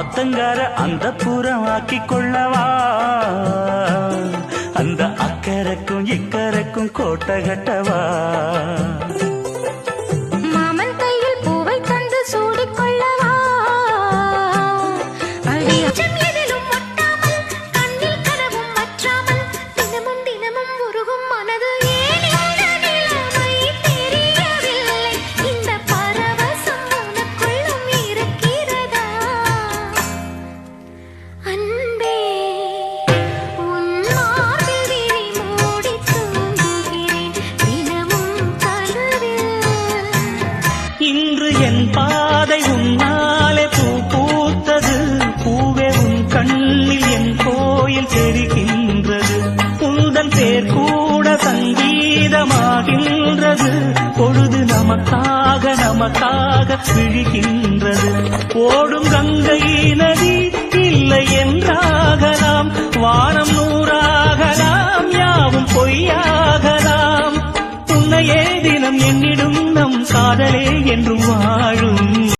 ஆத்தங்கார அந்த புறம் ஆக்கி கொள்ளவா அந்த அக்கறைக்கும் இக்கரைக்கும் கோட்டை கட்டவா? என் பாதை உன்னாலே பூ பூத்தது பூவே உன் கண்ணில் என் கோயில் தெரிகின்றது. உந்தன் பேர் கூட சங்கீதமாகின்றது. பொழுது நமக்காக நமக்காக விழுகின்றது. ஓடும் கங்கை நதி இல்லை என்றாகலாம் வானம் நூறாகலாம் யாவும் பொய்யாகலாம் உன்னையே தினம் எண்ணி காதலே என்றும் வாழும்.